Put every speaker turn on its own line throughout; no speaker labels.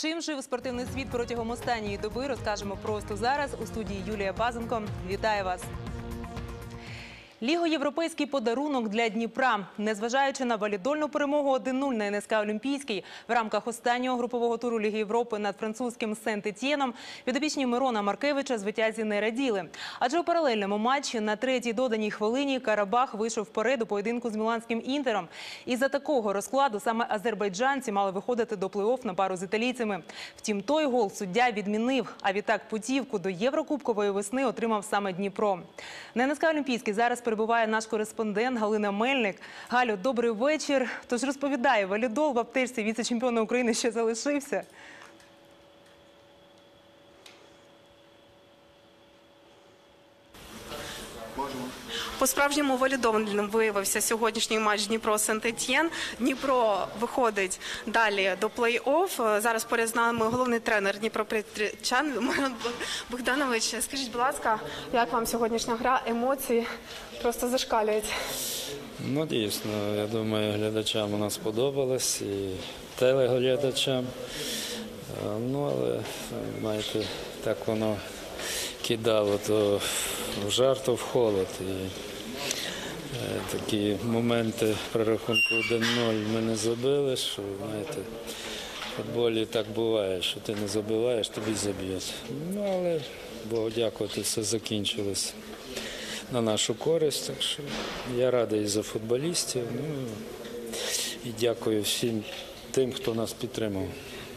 Чим жив спортивний світ протягом останньої доби, розкажемо просто зараз у студії Юлія Пазенко. Вітаю вас. Ліго європейський подарунок для Дніпра. Незважаючи на валідольну перемогу 1-0 на НСК Олімпійський в рамках останнього групового туру Ліги Європи над французьким Сент-Етєном, підопічні Мирона Маркевича звитязі не раділи. Адже у паралельному матчі на третій доданій хвилині Карабах вийшов вперед у поєдинку з міланським інтером. І за такого розкладу саме азербайджанці мали виходити до плей-офф на пару з італійцями. Втім, той гол суддя відмінив. А відтак путівку до Єврокубкової весни отримав саме Дніпро. На НСК Олімпійський зараз перебуває наш кореспондент Галина Мельник. Галю, добрий вечір. Тож розповідає, валідол в аптечці віце-чемпіона України ще залишився.
По-справжньому валідованим виявився сьогоднішній матч Дніпро Сент-Етьєн. Дніпро виходить далі до плей-офф. Зараз поряд з нами головний тренер Дніпропетричан Мирон Богданович. Скажіть, будь ласка, як вам сьогоднішня гра? Емоції просто зашкалюють.
Ну, дійсно, я думаю, глядачам у нас сподобалось і телеглядачам. Е, Ну, але знаєте, так воно кидало то в жар, то в холод. І такі моменти при рахунку 1-0 ми не забили, що знаєте, в футболі так буває, що ти не забиваєш, тобі заб'ють. Ну, але Богу дякувати, все закінчилось на нашу користь. Так що я радий за футболістів. Ну і дякую всім тим, хто нас підтримав.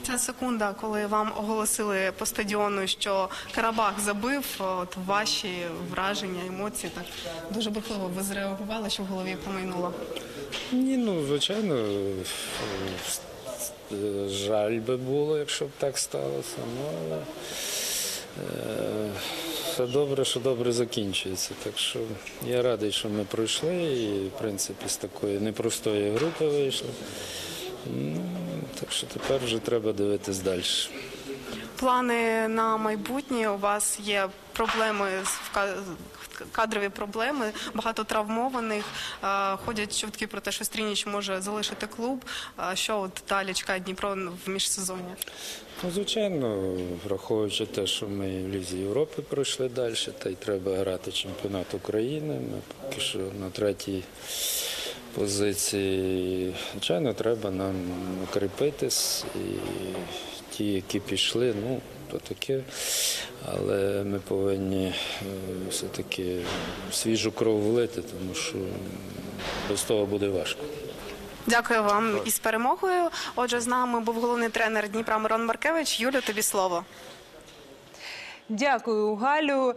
Ця секунда, коли вам оголосили по стадіону, що Карабах забив, от ваші враження, емоції так дуже бурхливо ви зреагували, що в голові промайнуло.
Ні, ну звичайно, жаль би було, якщо б так сталося. Ну але е, все добре, що добре закінчується. Так що я радий, що ми пройшли і, в принципі, з такої непростої групи вийшли. Так що тепер вже треба дивитись далі.
Плани на майбутнє у вас є проблеми кадрові проблеми, багато травмованих. Е, Ходять чутки про те, що Стрініч може залишити клуб. Що от далі чекає Дніпро в міжсезонні?
Ну, звичайно, враховуючи те, що ми в Лізі Європи пройшли далі, та й треба грати чемпіонат України. Ми поки що на третій позиції. Звичайно, треба нам укріпитись. І ті, які пішли, ну, то таке. Але ми повинні е, все-таки свіжу кров влити, тому що без того буде важко.
Дякую вам із перемогою. Отже, з нами був головний тренер Дніпра Мирон Маркевич. Юлю, тобі слово.
Дякую, Галю,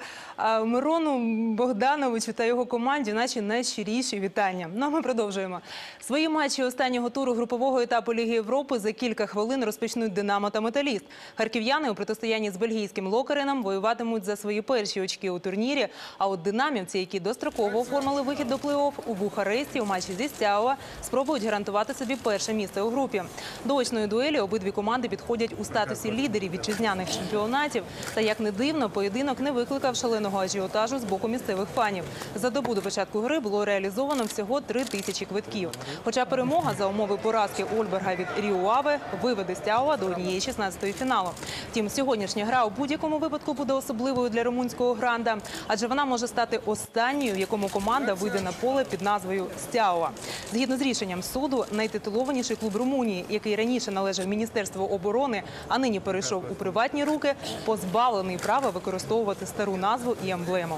Мирону Богдановичу та його команді. Наші найщиріші вітання. Ну а ми продовжуємо. Свої матчі останнього туру групового етапу Ліги Європи за кілька хвилин розпочнуть Динамо та Металіст. Харків'яни у протистоянні з бельгійським локареном воюватимуть за свої перші очки у турнірі. А от динамівці, які достроково оформили вихід до плей-офф у Бухаресті у матчі зі Стяова, спробують гарантувати собі перше місце у групі. До очної дуелі обидві команди підходять у статусі лідерів вітчизняних чемпіонатів. Та як не дивно, поєдинок не викликав шаленого ажіотажу з боку місцевих фанів. За добу до початку гри було реалізовано всього три тисячі квитків. Хоча перемога за умови поразки Ольберга від Ріуаве виведе Стяова до однієї 16-ї фіналу. Втім, сьогоднішня гра у будь-якому випадку буде особливою для румунського гранда, адже вона може стати останньою, в якому команда вийде на поле під назвою Стяова. Згідно з рішенням суду, найтитулованіший клуб Румунії, який раніше належав Міністерству оборони, а нині перейшов у приватні руки, позбавлений права використовувати стару назву і емблему.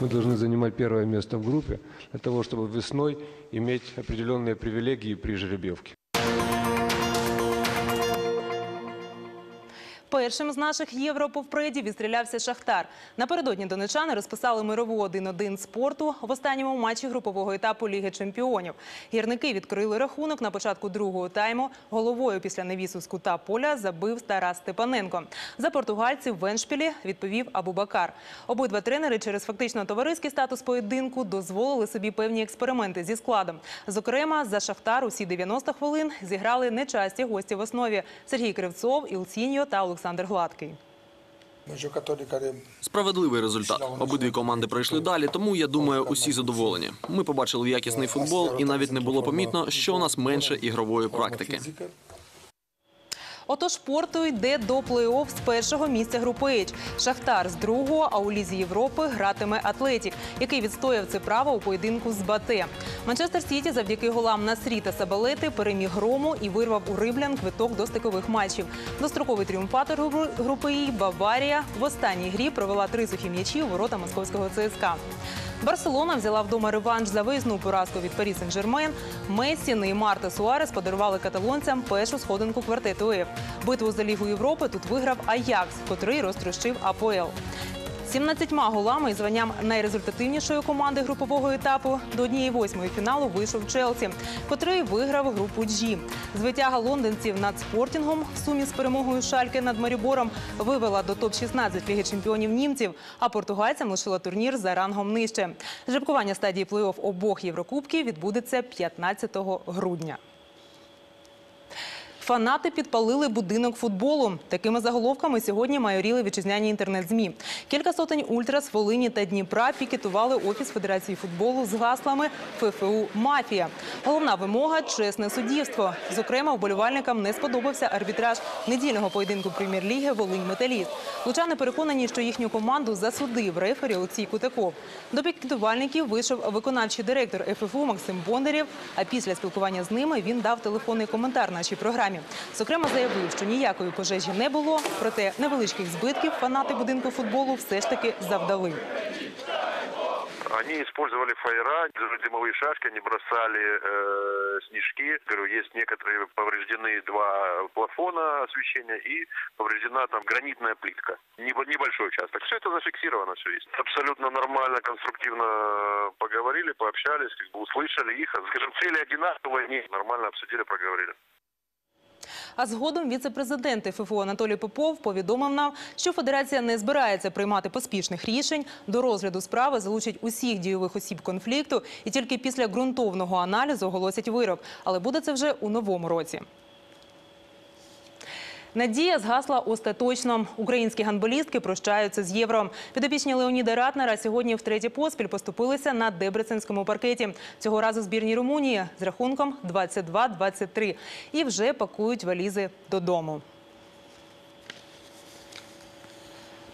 Мы должны занимать первое место в группе для того, чтобы весной иметь определенные привилегии при жеребьевке.
Першим з наших європовпредів відстрілявся Шахтар. Напередодні донечани розписали мирову 1-1 спорту в останньому матчі групового етапу Ліги Чемпіонів. Гірники відкрили рахунок на початку другого тайму. Головою після навісу з поля забив Тарас Степаненко. За португальців в Веншпілі відповів Абубакар. Обидва тренери через фактично товариський статус поєдинку дозволили собі певні експерименти зі складом. Зокрема, за Шахтар усі 90 хвилин зіграли нечасті гості в основі Сергій Кривцов, Ілціньо та Олександр Гладкий.
Un giocatore
Справедливий результат. Обидві команди пройшли далі, тому я думаю, усі задоволені. Ми побачили якісний футбол, і навіть не було помітно, що у нас менше ігрової практики.
Отож, Порту йде до плей-офф з першого місця групи H. Шахтар з другого, а у Лізі Європи гратиме Атлетік, який відстояв це право у поєдинку з Бате. Манчестер Сіті завдяки голам Насрі та Сабалети переміг Рому і вирвав у Римлян квиток до стикових матчів. Достроковий тріумфатор групи І Баварія в останній грі провела три сухі м'ячі у ворота московського ЦСКА. Барселона взяла вдома реванш за виїзну поразку від Парі Сен-Жермен. Месі, Неймар та Суарес подарували каталонцям першу сходинку квартету Ф. Битву за Лігу Європи тут виграв Аякс, котрий розтрощив АПЛ. 17 голами і званням найрезультативнішої команди групового етапу до однієї восьмої фіналу вийшов Челсі, котрий виграв групу G. Звитяга лондонців над спортінгом в сумі з перемогою Шальки над Марібором вивела до топ-16 Ліги чемпіонів німців, а португальцям лишила турнір за рангом нижче. Жеребкування стадії плей-офф обох Єврокубків відбудеться 15 грудня. Фанати підпалили будинок футболу. Такими заголовками сьогодні майоріли вітчизняні інтернет-змі. Кілька сотень ультрас Волині та Дніпра пікетували офіс Федерації футболу з гаслами ФФУ Мафія. Головна вимога чесне суддівство. Зокрема, вболівальникам не сподобався арбітраж недільного поєдинку прем'єр-ліги Волинь Металіст. Лучани переконані, що їхню команду засудив рефері Олексій Кутаков. До пікетувальників вийшов виконавчий директор ФФУ Максим Бондарєв. А після спілкування з ними він дав телефонний коментар нашій програмі. Зокрема, заявив, що ніякої пожежі не було, проте невеличких збитків фанати будинку футболу все ж таки завдали.
Они использовали фаера, дымовые шашки, они бросали э, снежки. Говорю, есть некоторые повреждены два плафона освещения и повреждена там гранитная плитка. Небо- Небольшой участок. Все это зафиксировано, все есть. Абсолютно нормально, конструктивно поговорили, пообщались, как бы услышали их. Скажем, цели одинаковые, они нормально обсудили, проговорили.
А згодом віце-президент ФФУ Анатолій Попов повідомив нам, що федерація не збирається приймати поспішних рішень. До розгляду справи залучать усіх дійових осіб конфлікту і тільки після ґрунтовного аналізу оголосять вирок. Але буде це вже у новому році. Надія згасла остаточно. Українські гандболістки прощаються з євро. Підопічні Леоніда Ратнера сьогодні втретє поспіль поступилися на Дебреценському паркеті. Цього разу збірні Румунії з рахунком 22-23. І вже пакують валізи додому.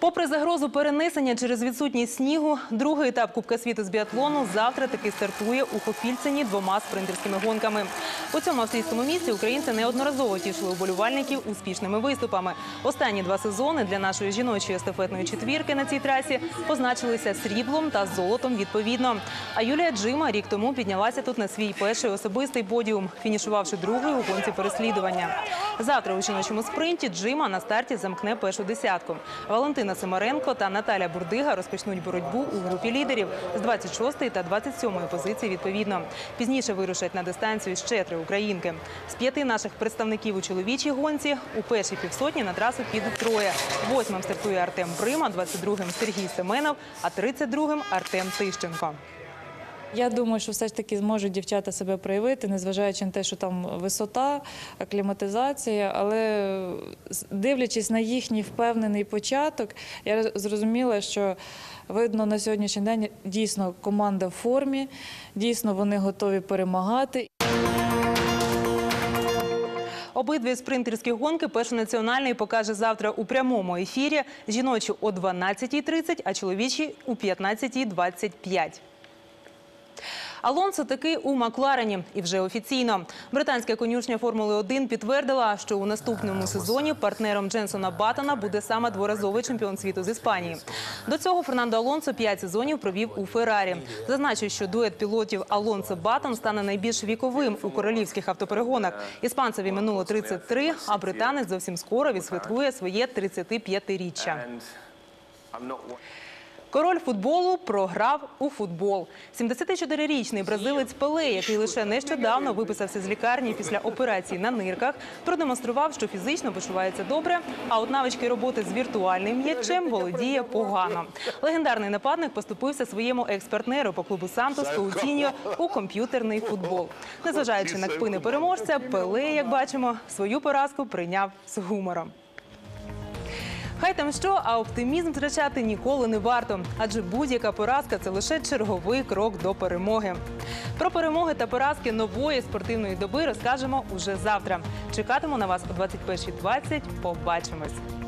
Попри загрозу перенесення через відсутність снігу, другий етап Кубка світу з біатлону завтра таки стартує у Хопільцині двома спринтерськими гонками. У цьому австрійському місці українці неодноразово тішили уболівальників успішними виступами. Останні два сезони для нашої жіночої естафетної четвірки на цій трасі позначилися сріблом та золотом відповідно. А Юлія Джима рік тому піднялася тут на свій перший особистий подіум, фінішувавши другою у гонці переслідування. Завтра у жіночому спринті Джима на старті замкне першу десятку. Валентина Семаренко та Наталя Бурдига розпочнуть боротьбу у групі лідерів з 26 та 27 позиції відповідно. Пізніше вирушать на дистанцію ще три українки. З п'яти наших представників у чоловічій гонці у першій півсотні на трасу підуть троє. Восьмим стартує Артем Брима, 22-м Сергій Семенов, а 32-м Артем Тищенко.
Я думаю, що все ж таки зможуть дівчата себе проявити, незважаючи на те, що там висота, акліматизація. Але дивлячись на їхній впевнений початок, я зрозуміла, що видно на сьогоднішній день дійсно команда в формі, дійсно вони готові перемагати.
Обидві спринтерські гонки перший національний покаже завтра у прямому ефірі. Жіночі о 12.30, а чоловічі у 15.25. Алонсо таки у Макларені і вже офіційно. Британська конюшня Формули 1 підтвердила, що у наступному сезоні партнером Дженсона Баттона буде саме дворазовий чемпіон світу з Іспанії. До цього Фернандо Алонсо п'ять сезонів провів у Феррарі. Зазначу, що дует пілотів Алонсо Баттон стане найбільш віковим у королівських автоперегонах. Іспанцеві минуло 33, а британець зовсім скоро відсвяткує своє 35-річчя. Король футболу програв у футбол. 74-річний бразилець Пеле, який лише нещодавно виписався з лікарні після операції на нирках, продемонстрував, що фізично почувається добре. А от навички роботи з віртуальним м'ячем володіє погано. Легендарний нападник поступився своєму екс-партнеру по клубу Сантос Коутіньо у комп'ютерний футбол. Незважаючи на кпини переможця, Пеле, як бачимо, свою поразку прийняв з гумором. Хай там що, а оптимізм втрачати ніколи не варто, адже будь-яка поразка це лише черговий крок до перемоги. Про перемоги та поразки нової спортивної доби розкажемо уже завтра. Чекатиму на вас о 21.20. Побачимось.